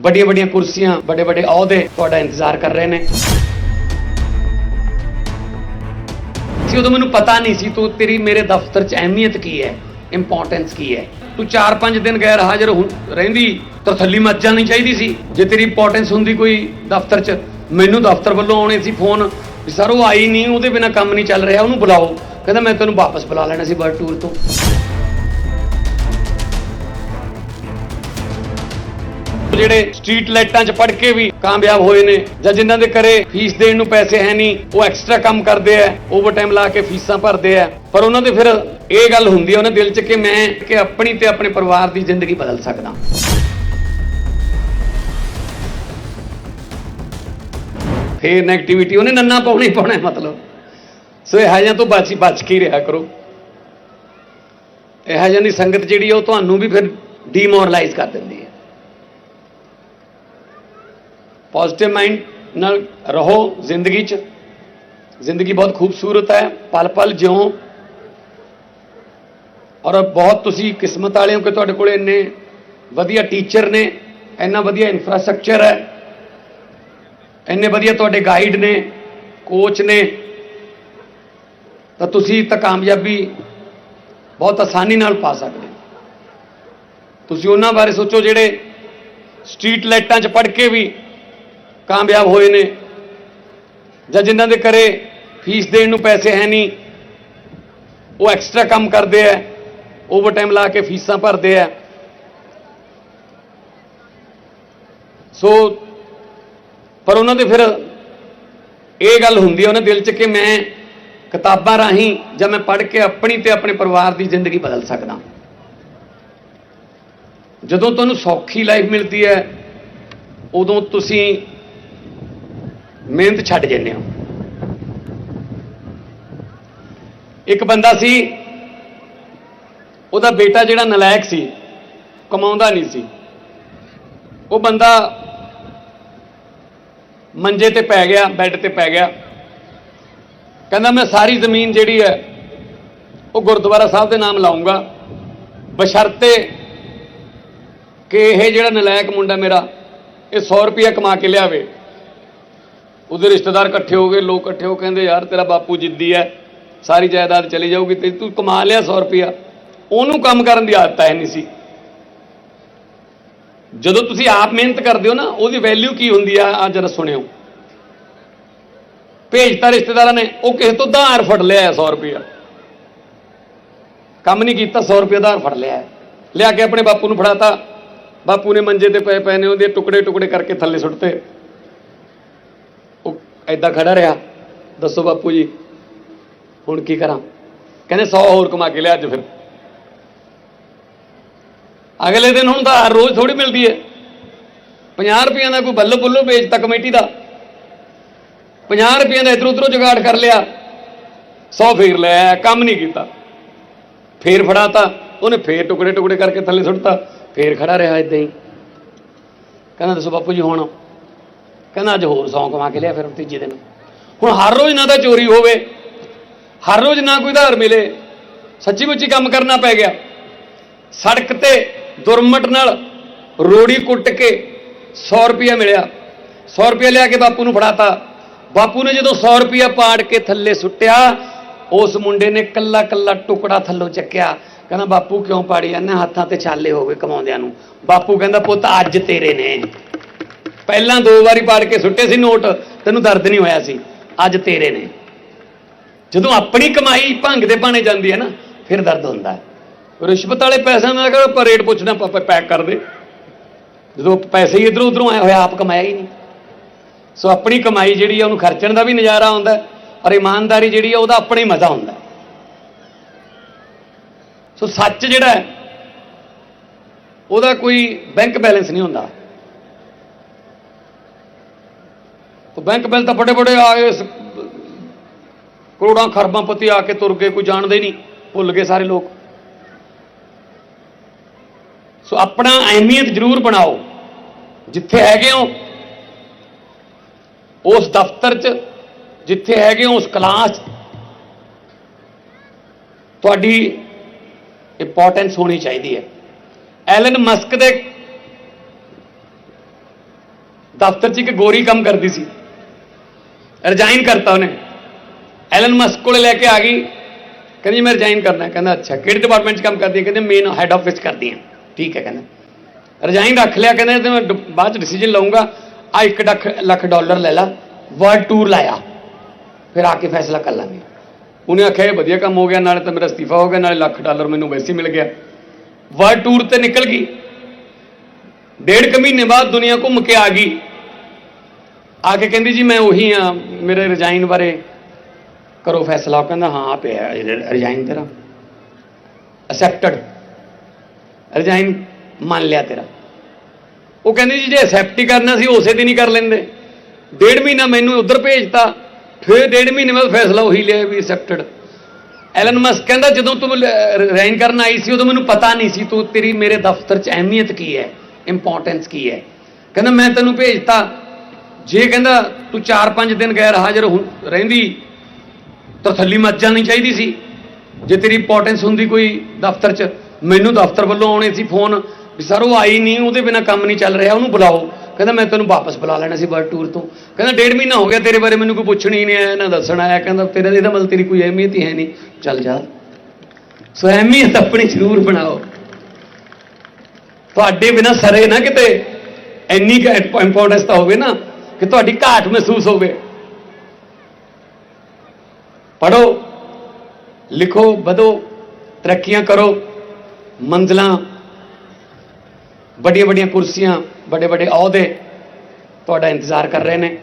ਵੱਡੀਆਂ ਵੱਡੀਆਂ ਕੁਰਸੀਆਂ ਵੱਡੇ ਵੱਡੇ ਅਹੁਦੇ ਤੁਹਾਡਾ ਇੰਤਜ਼ਾਰ ਕਰ ਰਹੇ ਨੇ। ਸੀ, ਉਦੋਂ ਮੈਨੂੰ ਪਤਾ ਨਹੀਂ ਸੀ, ਤੂੰ ਤੇਰੀ ਮੇਰੇ ਦਫ਼ਤਰ 'ਚ ਅਹਿਮੀਅਤ ਕੀ ਹੈ ਇੰਪੋਰਟੈਂਸ ਕੀ ਹੈ। ਤੂੰ 4-5 ਦਿਨ ਗੈਰ ਹਾਜ਼ਰ ਹੁੰ- ਰਹਿੰਦੀ, ਤਾਂ ਥੱਲੀ ਮੱਚ ਜਾਣੀ ਚਾਹੀਦੀ ਸੀ। ਜੇ ਤੇਰੀ ਇੰਪੋਰਟੈਂਸ ਹੁੰਦੀ ਕੋਈ ਦਫ਼ਤਰ 'ਚ, ਮੈਨੂੰ ਦਫ਼ਤਰ ਵੱਲੋਂ ਆਉਣੇ ਸੀ ਫੋਨ ਵੀ ਸਰ, ਉਹ ਆਈ ਨਹੀਂ, ਉਹਦੇ ਬਿਨਾ ਕੰਮ ਨਹੀਂ ਚੱਲ ਰਿਹਾ, ਉਹਨੂੰ ਬੁਲਾਓ। ਕਹਿੰਦਾ, ਮੈਂ ਤੈਨੂੰ ਵਾਪਸ ਬੁਲਾ ਲੈਣਾ ਸੀ ਵਰਲਡ ਟੂਰ ਤੋਂ। ਜਿਹੜੇ ਸਟਰੀਟ ਲਾਈਟਾਂ 'ਚ ਪੜ ਕੇ ਵੀ ਕਾਮਯਾਬ ਹੋਏ ਨੇ ਜਾਂ ਜਿਨ੍ਹਾਂ ਦੇ ਘਰੇ ਫੀਸ ਦੇਣ ਨੂੰ ਪੈਸੇ ਹੈ ਨਹੀਂ, ਉਹ ਐਕਸਟਰਾ ਕੰਮ ਕਰਦੇ ਆ ਓਵਰਟਾਈਮ ਲਾ ਕੇ ਫੀਸਾਂ ਭਰਦੇ ਆ। ਪਰ ਉਹਨਾਂ ਦੇ ਫਿਰ ਇਹ ਗੱਲ ਹੁੰਦੀ ਆ, ਉਹਨਾਂ ਦਿਲ 'ਚ ਕਿ ਮੈਂ ਕਿ ਆਪਣੀ ਤੇ ਆਪਣੇ ਪਰਿਵਾਰ ਦੀ ਜ਼ਿੰਦਗੀ ਬਦਲ ਸਕਦਾ। ਫੇਰ ਨੈਗੇਟਿਵਿਟੀ ਉਹਨੇ ਨੰਨਾ ਪਾਉਣਾ ਹੀ ਪਾਉਣਾ ਮਤਲਬ। ਸੋ ਇਹ ਜਿਹਾ ਤੋਂ ਬਚ ਬਚ ਕੇ ਰਿਹਾ ਕਰੋ। ਇਹ ਜਿਹਾਂ ਦੀ ਸੰਗਤ ਜਿਹੜੀ ਉਹ ਤੁਹਾਨੂੰ ਵੀ ਫਿਰ ਡੀਮੋਰਲਾਈਜ਼ ਕਰ ਦਿੰਦੀ ਹੈ ਪੋਜ਼ਿਟਿਵ ਮਾਈਂਡ ਨਾਲ ਰਹੋ ਜ਼ਿੰਦਗੀ 'ਚ। ਜ਼ਿੰਦਗੀ ਬਹੁਤ ਖੂਬਸੂਰਤ ਹੈ ਪਲ ਪਲ ਜਿਉਂ। ਔਰ ਬਹੁਤ ਤੁਸੀਂ ਕਿਸਮਤ ਵਾਲੇ ਹੋ ਕਿ ਤੁਹਾਡੇ ਕੋਲ ਇੰਨੇ ਵਧੀਆ ਟੀਚਰ ਨੇ, ਇੰਨਾ ਵਧੀਆ ਇਨਫਰਾਸਟ੍ਰਕਚਰ ਹੈ, ਇੰਨੇ ਵਧੀਆ ਤੁਹਾਡੇ ਗਾਈਡ ਨੇ ਕੋਚ ਨੇ। ਤਾਂ ਤੁਸੀਂ ਤਾਂ ਕਾਮਯਾਬੀ ਬਹੁਤ ਆਸਾਨੀ ਨਾਲ ਪਾ ਸਕਦੇ ਹੋ। ਤੁਸੀਂ ਉਹਨਾਂ ਬਾਰੇ ਸੋਚੋ ਜਿਹੜੇ ਸਟਰੀਟ ਲਾਈਟਾਂ 'ਚ ਪੜ ਕੇ ਵੀ ਕਾਮਯਾਬ ਹੋਏ ਨੇ। ਜਾਂ ਜਿਨ੍ਹਾਂ ਦੇ ਘਰੇ ਫੀਸ ਦੇਣ ਨੂੰ ਪੈਸੇ ਹੈ ਨਹੀਂ, ਉਹ ਐਕਸਟਰਾ ਕੰਮ ਕਰਦੇ ਆ ਓਵਰ ਟਾਈਮ ਲਾ ਕੇ ਫੀਸਾਂ ਭਰਦੇ ਆ। ਸੋ ਪਰ ਉਹਨਾਂ ਦੇ ਫਿਰ ਇਹ ਗੱਲ ਹੁੰਦੀ ਹੈ ਉਹਨਾਂ ਦਿਲ 'ਚ ਕਿ ਮੈਂ ਕਿਤਾਬਾਂ ਰਾਹੀਂ ਜਾਂ ਮੈਂ ਪੜ੍ਹ ਕੇ ਆਪਣੀ ਤੇ ਆਪਣੇ ਪਰਿਵਾਰ ਦੀ ਜ਼ਿੰਦਗੀ ਬਦਲ ਸਕਦਾ। ਜਦੋਂ ਤੁਹਾਨੂੰ ਸੌਖੀ ਲਾਈਫ ਮਿਲਦੀ ਹੈ, ਉਦੋਂ ਤੁਸੀਂ ਮਿਹਨਤ ਛੱਡ ਜਾਂਦੇ ਹੋ। ਇੱਕ ਬੰਦਾ ਸੀ, ਉਹਦਾ ਬੇਟਾ ਜਿਹੜਾ ਨਲਾਇਕ ਸੀ, ਕਮਾਉਂਦਾ ਨਹੀਂ ਸੀ। ਉਹ ਬੰਦਾ ਮੰਜੇ ਤੇ ਪੈ ਗਿਆ, ਬੈੱਡ ਤੇ ਪੈ ਗਿਆ। ਕਹਿੰਦਾ, ਮੈਂ ਸਾਰੀ ਜ਼ਮੀਨ ਜਿਹੜੀ ਹੈ, ਉਹ ਗੁਰਦੁਆਰਾ ਸਾਹਿਬ ਦੇ ਨਾਮ ਲਾਉਂਗਾ। ਬਸ਼ਰਤੇ ਕਿ ਇਹ ਜਿਹੜਾ ਨਲਾਇਕ ਮੁੰਡਾ ਮੇਰਾ, ਇਹ 100 ਰੁਪਇਆ ਕਮਾ ਕੇ ਲਿਆਵੇ। ਉਹਦੇ ਰਿਸ਼ਤੇਦਾਰ ਇਕੱਠੇ ਹੋ ਗਏ, ਲੋਕ ਇਕੱਠੇ ਹੋ ਕਹਿੰਦੇ, ਯਾਰ, ਤੇਰਾ ਬਾਪੂ ਜਿੱਦੀ ਹੈ ਸਾਰੀ ਜਾਇਦਾਦ ਚਲੀ ਜਾਊਗੀ, ਤੇ ਤੂੰ ਕਮਾ ਲਿਆ 100 ਰੁਪਇਆ। ਉਹਨੂੰ ਕੰਮ ਕਰਨ ਦੀ ਆਦਤ ਹੈ ਨਹੀਂ ਸੀ। ਜਦੋਂ ਤੁਸੀਂ ਆਪ ਮਿਹਨਤ ਕਰਦੇ ਹੋ ਨਾ, ਉਹਦੀ ਵੈਲਿਊ ਕੀ ਹੁੰਦੀ ਆ ਆ ਜਰਾ ਸੁਣਿਓ। ਭੇਜਤਾ ਰਿਸ਼ਤੇਦਾਰਾਂ ਨੇ, ਉਹ ਕਿਸੇ ਤੋਂ ਧਾਰ ਫੜ ਲਿਆ 100 ਰੁਪਇਆ। ਕੰਮ ਨਹੀਂ ਕੀਤਾ 100 ਰੁਪਇਆ ਧਾਰ ਫੜ ਲਿਆ ਲਿਆ ਕੇ ਆਪਣੇ ਬਾਪੂ ਨੂੰ ਫੜਾਤਾ। ਬਾਪੂ ਨੇ ਮੰਜੇ ਤੇ ਪਏ ਪਏ ਨੇ, ਉਹਦੇ ਟੁਕੜੇ ਟੁਕੜੇ ਕਰਕੇ ਥੱਲੇ ਸੁੱਟਤੇ। ਐਦਾਂ ਖੜਾ ਰਿਹਾ। ਦੱਸੋ ਬਾਪੂ ਜੀ, ਹੁਣ ਕੀ ਕਰਾਂ? ਕਹਿੰਦੇ 100 ਹੋਰ ਕਮਾ ਕੇ ਲਿਆ ਅੱਜ ਫਿਰ। ਅਗਲੇ ਦਿਨ ਹੁਣ ਤਾਂ ਹਰ ਰੋਜ਼ ਥੋੜੀ ਮਿਲਦੀ ਹੈ। 50 ਰੁਪਈਆਂ ਦਾ ਕੋਈ ਬੱਲੋ ਬੁੱਲੋ ਵੇਚਤਾ ਕਮੇਟੀ ਦਾ। 50 ਰੁਪਈਆਂ ਦਾ ਇਧਰ ਉਧਰੋਂ ਜੁਗਾੜ ਕਰ ਲਿਆ। 100 ਫੇਰ ਲੈ ਕੰਮ ਨਹੀਂ ਕੀਤਾ। ਫੇਰ ਫੜਾਤਾ, ਉਹਨੇ ਫੇਰ ਟੁਕੜੇ ਟੁਕੜੇ ਕਰਕੇ ਥੱਲੇ ਸੁੱਟਤਾ। ਫੇਰ ਖੜਾ ਰਿਹਾ ਇਦਾਂ ਹੀ। ਕਹਿੰਦਾ ਦੱਸੋ ਬਾਪੂ ਜੀ ਹੁਣ ਕਹਿੰਦਾ ਅੱਜ ਹੋਰ ਸੌਂ ਕਮਾ ਕੇ ਲਿਆ ਫਿਰ ਤੀਜੇ ਦਿਨ। ਹੁਣ ਹਰ ਰੋਜ਼ ਨਾ ਤਾਂ ਚੋਰੀ ਹੋਵੇ, ਹਰ ਰੋਜ਼ ਨਾ ਕੋਈ ਧਾਰ ਮਿਲੇ, ਸੱਚੀ ਮੁੱਚੀ ਕੰਮ ਕਰਨਾ ਪੈ ਗਿਆ। ਸੜਕ ਤੇ ਦੁਰਮਟ ਨਾਲ ਰੋੜੀ ਕੁੱਟ ਕੇ 100 ਰੁਪਇਆ ਮਿਲਿਆ। 100 ਰੁਪਇਆ ਲਿਆ ਕੇ ਬਾਪੂ ਨੂੰ ਫੜਾਤਾ। ਬਾਪੂ ਨੇ ਜਦੋਂ 100 ਰੁਪਇਆ ਪਾੜ ਕੇ ਥੱਲੇ ਸੁੱਟਿਆ, ਉਸ ਮੁੰਡੇ ਨੇ ਕੱਲਾ ਕੱਲਾ ਟੁਕੜਾ ਥੱਲੋਂ ਚੱਕਿਆ। ਕਹਿੰਦਾ, ਬਾਪੂ ਕਿਉਂ ਪਾੜੀ ਜਾਂਦੇ? ਹੱਥਾਂ ਤੇ ਛਾਲੇ ਹੋ ਗਏ ਕਮਾਉਂਦਿਆਂ ਨੂੰ। ਬਾਪੂ ਕਹਿੰਦਾ, ਪੁੱਤ, ਅੱਜ ਤੇਰੇ ਨੇ। ਪਹਿਲਾਂ ਦੋ ਵਾਰੀ ਪਾੜ ਕੇ ਸੁੱਟੇ ਸੀ ਨੋਟ, ਤੈਨੂੰ ਦਰਦ ਨਹੀਂ ਹੋਇਆ ਸੀ? ਅੱਜ ਤੇਰੇ ਨੇ। ਜਦੋਂ ਆਪਣੀ ਕਮਾਈ ਭੰਗ ਦੇ ਬਾਣੇ ਜਾਂਦੀ ਹੈ ਨਾ, ਫਿਰ ਦਰਦ ਹੁੰਦਾ ਹੈ। ਰਿਸ਼ਵਤ ਵਾਲੇ ਪੈਸਿਆਂ ਦਾ ਕਰ ਆਪਾਂ ਰੇਟ ਪੁੱਛਣਾ ਪਾਪਾ ਪੈਕ ਕਰ ਦੇ ਜਦੋਂ ਪੈਸੇ ਹੀ ਇਧਰੋਂ ਉਧਰੋਂ ਆਇਆ ਹੋਇਆ ਆਪ ਕਮਾਇਆ ਹੀ ਨਹੀਂ। ਸੋ ਆਪਣੀ ਕਮਾਈ ਜਿਹੜੀ ਆ, ਉਹਨੂੰ ਖਰਚਣ ਦਾ ਵੀ ਨਜ਼ਾਰਾ ਆਉਂਦਾ ਔਰ ਇਮਾਨਦਾਰੀ ਜਿਹੜੀ ਆ, ਉਹਦਾ ਆਪਣਾ ਹੀ ਮਜ਼ਾ ਹੁੰਦਾ ਸੋ ਸੱਚ ਜਿਹੜਾ ਹੈ, ਉਹਦਾ ਕੋਈ ਬੈਂਕ ਬੈਲੈਂਸ ਨਹੀਂ ਹੁੰਦਾ। ਤਾਂ ਬੈਂਕ ਬੈਲ ਤਾਂ ਬੜੇ ਬੜੇ ਆ ਗਏ ਕਰੋੜਾਂ ਖਰਬਾਂ ਪਤੀ ਆ ਕੇ ਤੁਰ ਗਏ, ਕੋਈ ਜਾਣਦੇ ਹੀ ਨਹੀਂ, ਭੁੱਲ ਗਏ ਸਾਰੇ ਲੋਕ। ਸੋ ਆਪਣਾ ਅਹਿਮੀਅਤ ਜ਼ਰੂਰ ਬਣਾਓ, ਜਿੱਥੇ ਹੈਗੇ ਹੋ, ਉਸ ਦਫ਼ਤਰ 'ਚ, ਜਿੱਥੇ ਹੈਗੇ ਹੋ, ਉਸ ਕਲਾਸ 'ਚ। ਤੁਹਾਡੀ ਇੰਪੋਰਟੈਂਸ ਹੋਣੀ ਚਾਹੀਦੀ ਹੈ। ਐਲਨ ਮਸਕ ਦੇ ਦਫ਼ਤਰ 'ਚ ਇੱਕ ਗੋਰੀ ਕੰਮ ਕਰਦੀ ਸੀ। ਰਿਜ਼ਾਈਨ ਕਰਤਾ ਉਹਨੇ ਐਲਨ ਮਸਕ ਕੋਲੇ ਲੈ ਕੇ ਆ ਗਈ ਕਹਿੰਦੀ ਜੀ ਮੈਂ ਰਿਜ਼ਾਈਨ ਕਰਨਾ ਹੈ। ਕਹਿੰਦਾ ਅੱਛਾ ਕਿਹੜੇ ਡਿਪਾਰਟਮੈਂਟ 'ਚ ਕੰਮ ਕਰਦੀ ਹੈ ਕਹਿੰਦੇ ਮੇਨ ਹੈੱਡ ਆਫਿਸ 'ਚ ਕਰਦੀ ਹਾਂ ਠੀਕ ਹੈ ਕਹਿੰਦਾ ਰਿਜ਼ਾਈਨ ਰੱਖ ਲਿਆ ਕਹਿੰਦਾ ਤੇ ਮੈਂ ਡ- ਬਾਅਦ 'ਚ ਡਿਸੀਜਨ ਲਵਾਂਗਾ ਆ 1 ਲੱਖ ਲੱਖ ਡਾਲਰ ਲੈ ਲਾ ਵਰਲਡ ਟੂਰ ਲਾਇਆ ਫਿਰ ਆ ਕੇ ਫੈਸਲਾ ਕਰ ਲਾਂਗੇ ਉਹਨੇ ਆਖਿਆ ਇਹ ਵਧੀਆ ਕੰਮ ਹੋ ਗਿਆ ਨਾਲੇ ਤਾਂ ਮੇਰਾ ਅਸਤੀਫਾ ਹੋ ਗਿਆ ਨਾਲੇ ਲੱਖ ਡਾਲਰ ਮੈਨੂੰ ਵੈਸੇ ਹੀ ਮਿਲ ਗਿਆ ਵਰਲਡ ਟੂਰ ਤੇ ਨਿਕਲ ਗਈ ਡੇਢ ਕੁ ਮਹੀਨੇ ਬਾਅਦ ਦੁਨੀਆ ਘੁੰਮ ਕੇ ਆ ਕੇ ਕਹਿੰਦੀ ਜੀ ਮੈਂ ਉਹੀ ਆ, ਮੇਰੇ ਰਿਜ਼ਾਈਨ ਬਾਰੇ ਕਰੋ ਫੈਸਲਾ। ਉਹ ਕਹਿੰਦਾ, ਹਾਂ ਪਿਆ ਰਿਜ਼ਾਈਨ ਤੇਰਾ। ਅਸੈਪਟਡ ਰਿਜ਼ਾਈਨ ਮੰਨ ਲਿਆ ਤੇਰਾ। ਉਹ ਕਹਿੰਦੀ ਜੀ, ਜੇ ਅਸੈਪਟ ਹੀ ਕਰਨਾ ਸੀ, ਉਸੇ ਦਿਨ ਹੀ ਕਰ ਲੈਂਦੇ। ਡੇਢ ਮਹੀਨਾ ਮੈਨੂੰ ਉਧਰ ਭੇਜਤਾ। ਫਿਰ ਡੇਢ ਮਹੀਨੇ ਬਾਅਦ ਫੈਸਲਾ ਉਹੀ ਲਿਆ ਵੀ ਅਸੈਪਟਡ ਐਲਨ ਮਸਕ ਕਹਿੰਦਾ, ਜਦੋਂ ਤੂੰ ਰਿਜ਼ਾਈਨ ਕਰਨ ਆਈ ਸੀ, ਉਦੋਂ ਮੈਨੂੰ ਪਤਾ ਨਹੀਂ ਸੀ ਤੂੰ ਤੇਰੀ ਮੇਰੇ ਦਫ਼ਤਰ 'ਚ ਅਹਿਮੀਅਤ ਕੀ ਹੈ ਇੰਪੋਰਟੈਂਸ ਕੀ ਹੈ। ਕਹਿੰਦਾ, ਮੈਂ ਤੈਨੂੰ ਭੇਜਤਾ। ਜੇ ਕਹਿੰਦਾ ਤੂੰ 4-5 ਦਿਨ ਗੈਰ ਹਾਜ਼ਰ ਹੁੰ- ਰਹਿੰਦੀ, ਤਾਂ ਥੱਲੀ ਮੱਚ ਜਾਣੀ ਚਾਹੀਦੀ ਸੀ। ਜੇ ਤੇਰੀ ਇੰਪੋਰਟੈਂਸ ਹੁੰਦੀ ਕੋਈ ਦਫ਼ਤਰ 'ਚ, ਮੈਨੂੰ ਦਫ਼ਤਰ ਵੱਲੋਂ ਆਉਣੇ ਸੀ ਫੋਨ, ਵੀ ਸਰ ਉਹ ਆਈ ਨਹੀਂ, ਉਹਦੇ ਬਿਨਾ ਕੰਮ ਨਹੀਂ ਚੱਲ ਰਿਹਾ, ਉਹਨੂੰ ਬੁਲਾਓ। ਕਹਿੰਦਾ ਮੈਂ ਤੈਨੂੰ ਵਾਪਸ ਬੁਲਾ ਲੈਣਾ ਸੀ ਵਰਲਡ ਟੂਰ ਤੋਂ। ਕਹਿੰਦਾ ਡੇਢ ਮਹੀਨਾ ਹੋ ਗਿਆ ਤੇਰੇ ਬਾਰੇ ਮੈਨੂੰ ਕੋਈ ਪੁੱਛਣ ਹੀ ਨਹੀਂ ਆਇਆ, ਨਾ ਦੱਸਣ ਆਇਆ। ਕਹਿੰਦਾ ਤੇਰੇ ਇਹਦਾ ਮਤਲਬ ਤੇਰੀ ਕੋਈ ਅਹਿਮੀਅਤ ਹੀ ਹੈ ਨਹੀਂ। ਚੱਲ ਜਾ। ਸੋ ਅਹਿਮੀਅਤ ਆਪਣੀ ਜ਼ਰੂਰ ਬਣਾਓ। ਤੁਹਾਡੇ ਬਿਨਾ ਸਰੇ ਨਾ ਕਿਤੇ। ਇੰਨੀ ਇੰਪੋਰਟੈਂਸ ਤਾਂ ਹੋਵੇ ਨਾ। ਕਿ ਤੁਹਾਡੀ ਘਾਟ ਮਹਿਸੂਸ ਹੋਵੇ। ਪੜੋ ਲਿਖੋ, ਵਧੋ, ਤਰੱਕੀਆਂ ਕਰੋ, ਮੰਜ਼ਲਾਂ ਵੱਡੀਆਂ ਵੱਡੀਆਂ ਕੁਰਸੀਆਂ ਵੱਡੇ ਵੱਡੇ ਅਹੁਦੇ ਤੁਹਾਡਾ ਇੰਤਜ਼ਾਰ ਕਰ ਰਹੇ ਨੇ।